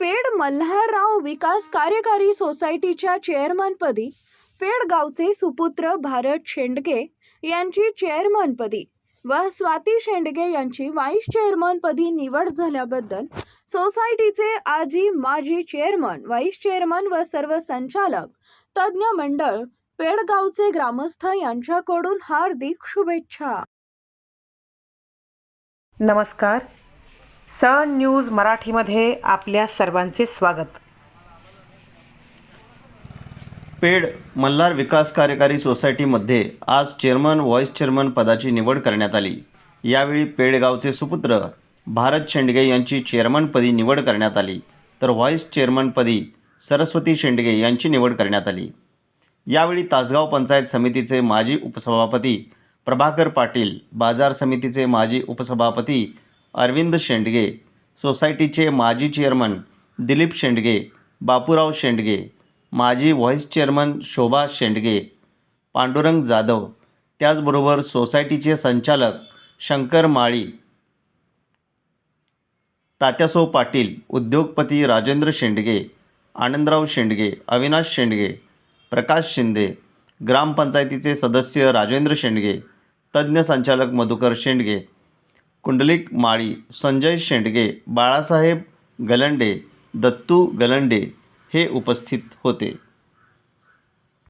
Paid Malharrao विकास कार्यकारी सोसायटीच्या चेअरमनपदी paid गावचे सुपुत्र भारत शेंडगे यांची चेअरमनपदी व स्वाती शेंडगे यांची व्हाईस चेअरमनपदी निवड झाल्याबद्दल सोसायटीचे आजी माजी चेअरमन व्हाईस चेअरमन व सर्व संचालक तज्ज्ञ मंडळ पेडगावचे ग्रामस्थ यांच्याकडून हार्दिक शुभेच्छा. नमस्कार. सन न्यूज मराठीमध्ये आपल्या सर्वांचे स्वागत. पेड मल्हार विकास कार्यकारी सोसायटीमध्ये आज चेअरमन व्हाईस चेअरमन पदाची निवड करण्यात आली. यावेळी पेडगावचे सुपुत्र भारत शेंडगे यांची चेअरमनपदी निवड करण्यात आली. तर व्हाईस चेअरमनपदी सरस्वती शेंडगे यांची निवड करण्यात आली. यावेळी तासगाव पंचायत समितीचे माजी उपसभापती प्रभाकर पाटील बाजार समितीचे माजी उपसभापती अरविंद शेंडगे सोसायटीचे माजी चेअरमन दिलीप शेंडगे बापूराव शेंडगे माजी व्हाईस चेअरमन शोभा शेंडगे पांडुरंग जाधव त्याचबरोबर सोसायटीचे संचालक शंकर माळी तात्यासो पाटील उद्योगपती राजेंद्र शेंडगे आनंदराव शेंडगे अविनाश शेंडगे प्रकाश शिंदे ग्रामपंचायतीचे सदस्य राजेंद्र शेंडगे तज्ज्ञ संचालक मधुकर शेंडगे कुंडलिक माळी संजय शेंडगे बाळासाहेब गलंडे दत्तू गलंडे हे उपस्थित होते.